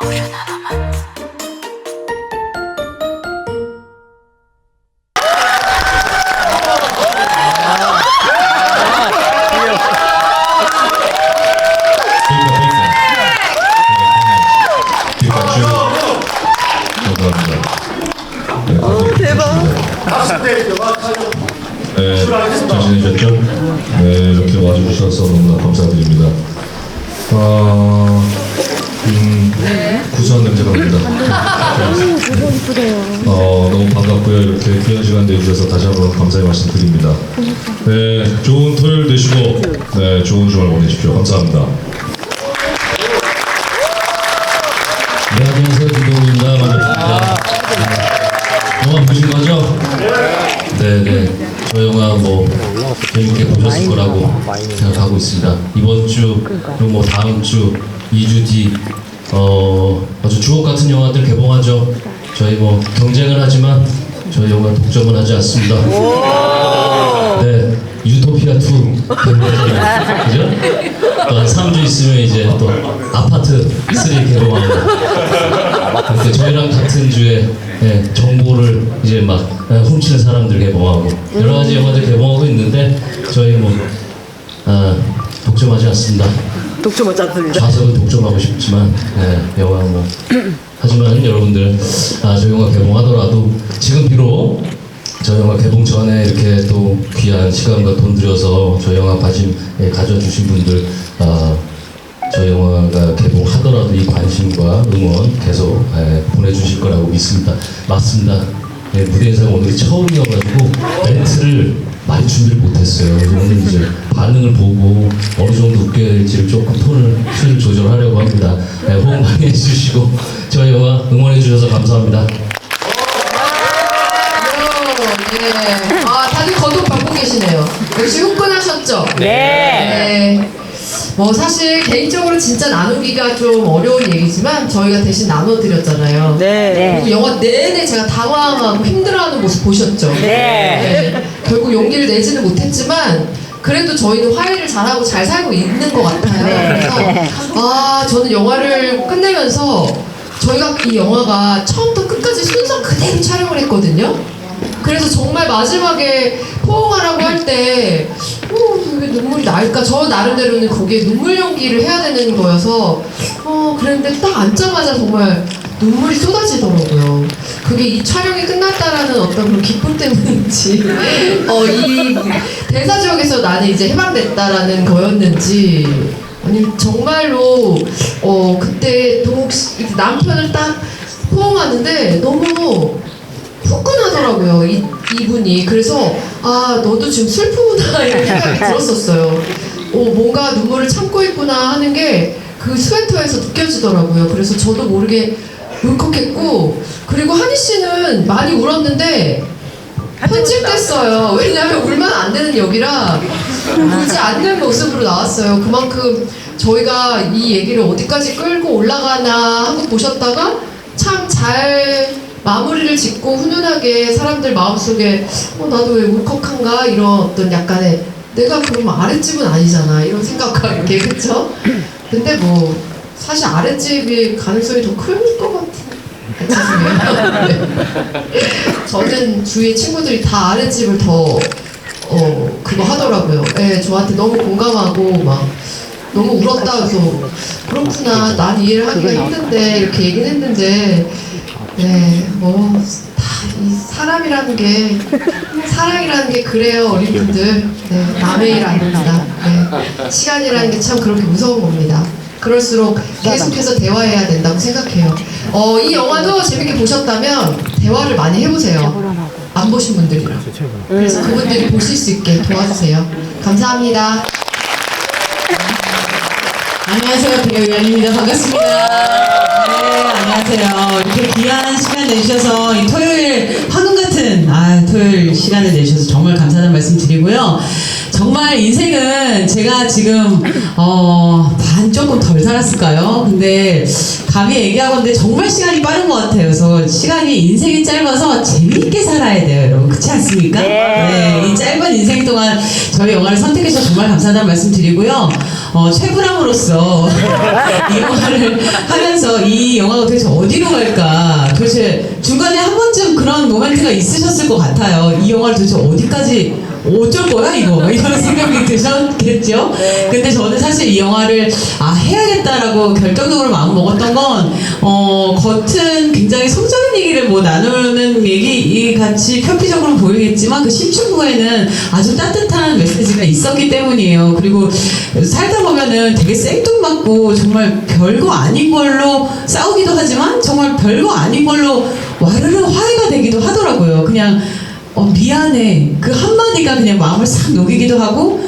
네? 네, 이렇게 와주셔서 너무나 감사드립니다. 어, 음, 구수한 냄새가 납니다. 어, 너무 반갑고요. 이렇게 귀한 시간 내주셔서 다시 한번 감사의 말씀 드립니다. 네, 좋은 토요일 되시고, 네, 좋은 주말 보내십시오. 감사합니다. 네, 안녕하세요. 김동훈입니다. 반갑습니다. 영화 보신 거죠? 네, 네. 저 영화 뭐 재밌게 보셨을 거라고 생각하고 있습니다. 이번 주, 그리고 뭐 다음 주, 2주 뒤, 어, 아주 주옥 같은 영화들 개봉하죠. 저희 뭐 경쟁을 하지만 저희 영화 독점은 하지 않습니다. 네, 유토피아 2 개봉하잖아요. 그죠? 또한 3주 있으면 이제 또 아파트 3 개봉합니다. 이렇게 저희랑 같은 주에 예, 정보를 이제 막 예, 훔치는 사람들 개봉하고 여러 가지 영화들 개봉하고 있는데 저희 뭐 아, 독점하지 않습니다. 독점 하지 않습니다. 좌석은 독점하고 싶지만 예, 영화 뭐 하지만 여러분들 아, 저 영화 개봉하더라도 지금 비록 저 영화 개봉 전에 이렇게 또 귀한 시간과 돈 들여서 저 영화 관심 예, 가져주신 분들 아, 저 영화가 개봉하더라도 이 관심과 응원 계속 예, 보내주실 거라고 믿습니다. 맞습니다. 예, 무대 인사가 오늘이 처음이어가지고 멘트를 많이 준비를 못했어요. 오늘 이제 반응을 보고 어느 정도 웃겨야 될지를 조금 톤을 술 조절하려고 합니다. 예, 호응 많이 해주시고 저희 영화 응원해 주셔서 감사합니다. 네. 아, 다들 거듭 받고 계시네요. 역시 후끈하셨죠? 네. 네. 뭐 사실 개인적으로 진짜 나누기가 좀 어려운 얘기지만 저희가 대신 나눠드렸잖아요. 네. 그리고 영화 내내 제가 당황하고 힘들어하는 모습 보셨죠? 네. 결국 용기를 내지는 못했지만 그래도 저희는 화해를 잘하고 잘 살고 있는 것 같아요. 네. 그래서 아 저는 영화를 끝내면서 저희가 이 영화가 처음부터 끝까지 순서 그대로 촬영을 했거든요. 그래서 정말 마지막에 포옹하라고 할 때, 어, 왜 눈물이 날까? 저 나름대로는 거기에 눈물 연기를 해야 되는 거여서, 어, 그랬는데 딱 앉자마자 정말 눈물이 쏟아지더라고요. 그게 이 촬영이 끝났다라는 어떤 그런 기쁨 때문인지, 어, 이 대사 지역에서 나는 이제 해방됐다라는 거였는지, 아니, 정말로, 어, 그때 동욱 씨, 남편을 딱 포옹하는데 너무 후끈하더라고요 이, 이분이. 그래서 아 너도 지금 슬프구나 이런 생각이 들었었어요. 어, 뭔가 눈물을 참고 있구나 하는 게 그 스웨터에서 느껴지더라고요. 그래서 저도 모르게 울컥했고 그리고 한희 씨는 많이 울었는데 편집됐어요. 왜냐하면 울면 안 되는 역이라 울지 않는 모습으로 나왔어요. 그만큼 저희가 이 얘기를 어디까지 끌고 올라가나 하고 보셨다가 참 잘 마무리를 짓고 훈훈하게 사람들 마음속에 어 나도 왜 울컥한가? 이런 어떤 약간의 내가 그러면 아랫집은 아니잖아. 이런 생각과 이렇게 그쵸? 근데 뭐 사실 아랫집이 가능성이 더 클 것 같은 죄송해요. 네. 저는 주위에 친구들이 다 아랫집을 더 어, 그거 하더라고요. 예, 저한테 너무 공감하고 막 너무 울었다 그래서 그렇구나. 난 이해를 하기가 힘든데 이렇게 얘기는 했는데 네, 뭐, 다, 이 사람이라는 게, 사랑이라는 게 그래요, 어린 분들. 네, 남의 일 아닙니다. 네, 시간이라는 게 참 그렇게 무서운 겁니다. 그럴수록 계속해서 대화해야 된다고 생각해요. 어, 이 영화도 재밌게 보셨다면, 대화를 많이 해보세요. 안 보신 분들이랑. 그래서 그분들이 보실 수 있게 도와주세요. 감사합니다. 안녕하세요. 배우 연입니다. 반갑습니다. 네, 주셔서 이 토요일 황금 같은 아, 토요일 시간을 내주셔서 정말 감사하다는 말씀 드리고요. 정말 인생은 제가 지금 어, 반 조금 덜 살았을까요? 근데 감히 얘기하건데 정말 시간이 빠른 것 같아요. 그래서 시간이 인생이 짧아서 재미있게 살아야 돼요, 여러분. 그렇지 않습니까? 네. 이 짧은 인생 동안 저희 영화를 선택해 주셔서 정말 감사하다는 말씀 드리고요. 어, 최불암으로서 이 영화를 하면서 이 영화가 도대체 어디로 갈까? 도대체 중간에 한 번쯤 그런 모멘트가 있으셨을 것 같아요. 이 영화를 도대체 어디까지 어쩔 거야 이거 이런 생각이 드셨겠죠? 근데 저는 사실 이 영화를 아 해야겠다라고 결정적으로 마음 먹었던 건 어, 겉은 굉장히 성적인 얘기를 뭐 나누는 얘기 이 같이 표피적으로 보이겠지만 그 심층부에는 아주 따뜻한 메시지가 있었기 때문이에요. 그리고 살다 보면은 되게 생뚱맞고 정말 별거 아닌 걸로 싸우기도 하지만 정말 별거 아닌 걸로 와르르 화해가 되기도 하더라고요. 그냥 어, 미안해. 그 한마디가 그냥 마음을 싹 녹이기도 하고,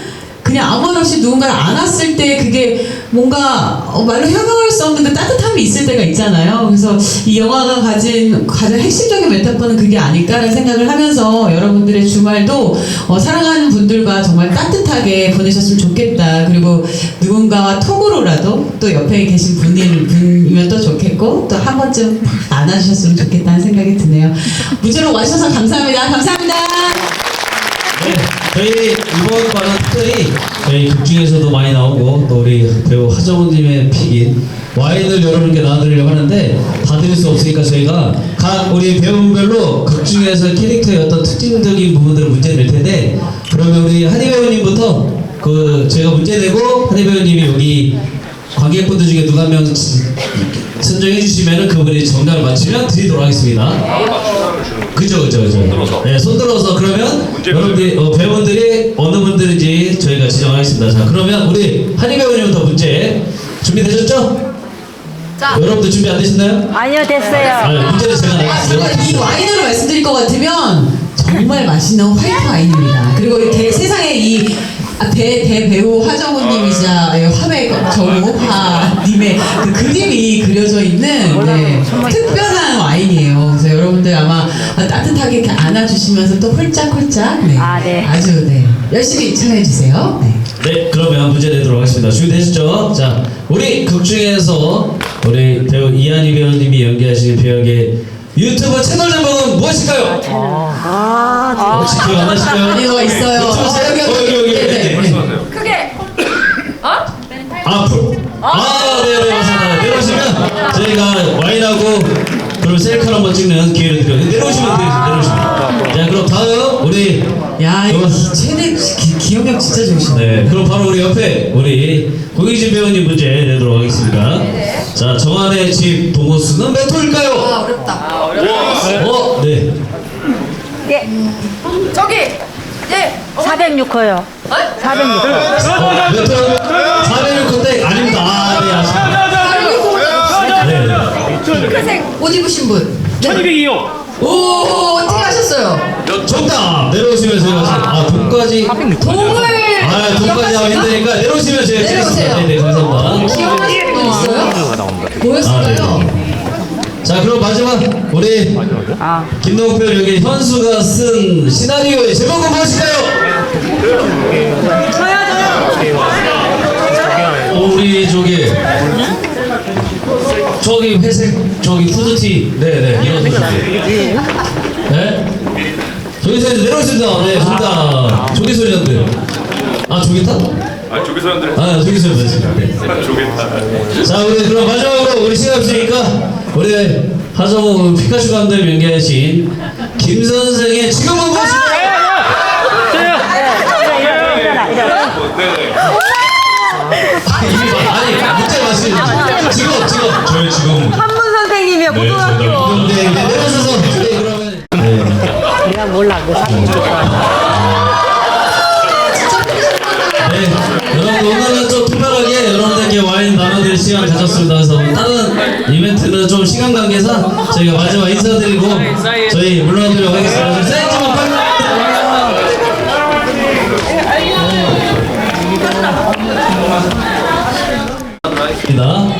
그냥 아무 말 없이 누군가를 안았을 때 그게 뭔가 어, 말로 형용할 수 없는 그 따뜻함이 있을 때가 있잖아요. 그래서 이 영화가 가진 가장 핵심적인 메타포는 그게 아닐까라는 생각을 하면서 여러분들의 주말도 어, 사랑하는 분들과 정말 따뜻하게 보내셨으면 좋겠다. 그리고 누군가와 톡으로라도 또 옆에 계신 분이, 분이면 또 좋겠고 또 한 번쯤 딱 안아주셨으면 좋겠다는 생각이 드네요. 무죄로 와주셔서 감사합니다. 감사합니다. 네, 저희 이번 반은 특별히 저희 극 중에서도 많이 나오고 또 우리 배우 하정우님의 픽인 와인을 여러분께 나눠드리려고 하는데 다 드릴 수 없으니까 저희가 각 우리 배우별로 극 중에서 캐릭터의 어떤 특징적인 부분들을 문제 낼 텐데 그러면 우리 한희 배우님부터 그 제가 문제 내고 한희 배우님이 여기 관객분들 중에 누가 한 명 선정해 주시면은 그분이 정답을 맞히면 드리도록 하겠습니다. 그죠, 그죠, 그죠. 네, 손 들어서 그러면 여러분들이 어, 배우분들이 어느 분들인지 저희가 지정하겠습니다. 자, 그러면 우리 한희 배우님부터 문제 준비되셨죠? 자. 여러분들 준비 안 되셨나요? 아니요 됐어요. 아, 문제는 제가 아. 제가 이 와인으로 말씀드릴 것 같으면 정말 맛있는 화이트 와인입니다. 그리고 이렇게 세상에 이 아, 대, 대배우 하정우님이자 화백 정우화님의 그 그림이 그려져 있는 네, 특별한 와인이에요. 그래서 여러분들 아마 따뜻하게 이렇게 안아주시면서 또 홀짝홀짝 네, 아, 네. 아주 네, 열심히 참여해주세요. 네. 네, 그러면 문제 내도록 하겠습니다. 준비되셨죠? 자, 우리 극 중에서 우리 배우 이한희 배우님이 연기하시는 배역의 유튜브 채널 제목은 무엇일까요? 혹시 기억 안 나실까요? 이거 있어요. 유튜브 어, 채널? 여기, 여기, 어, 여기, 여기. 네, 네, 네. 네. 크게 아. 아, 네, 네, 맞습니다. 내려오시면 저희가 와인하고 그럼 셀카로 한번 찍는 기회를 드려요. 내려오시면 돼요, 내려오시면. 자, 그럼 다음 우리 야, 이거 어, 최대 기, 기억력 진짜 좋으시네. 네, 그럼 바로 우리 옆에 우리 고경진 배우님 문제 내도록 하겠습니다. 자, 정한의 집 동호수는 몇 호일까요? 아 어렵다 어, 네. 예. 저기 예 406호요. 406호. 어, 몇 호? 406 호땡 아닙니다. 아, 네, 아쉽습니다. 네, 네. 핑크색 옷 입으신 분 네. 1202호 오 어떻게 하셨어요? 정답! 내려오시면 저희가 지금, 아, 돈까지. 동물 아, 돈까지 하면 힘드니까 내려오시면 제가 내려오세요. 네, 네, 감사합니다. 기억나시는 분 있어요? 뭐였을까요? 아, 네. 자, 그럼 마지막 우리 아. 배우 여기 현수가 쓴 시나리오의 제목은 무엇일까요? 어, 저기 저기 회색 저기 후드티. 네네 이런 후드티. 네? 저기서 이제 내려오십니다. 네 좋다. 조개 소리 난대요. 아 조개 타? 아 저기서 사람들 아 조개 소리 났습니다 네. 저기 자 우리 그럼 마지막으로 우리 시간 없으니까 우리 하정우 피카츄 감독 연기하신 김 선생의 지금은 무엇인가요? 저희 지금 한문 선생님이요 네, 고등학교. 저희가 네, 네, 네, 그러면 네. 내가 몰라 그 406호. 네, 여러분 오늘은 좀 특별하게 여러분들께 와인 나눠드릴 시간 가졌습니다. 그래서 다른 이벤트는 좀 시간 관계상 저희가 마지막 인사드리고 저희 물러나도록 하겠습니다. 좀 사인 좀 한번 부탁드립니다.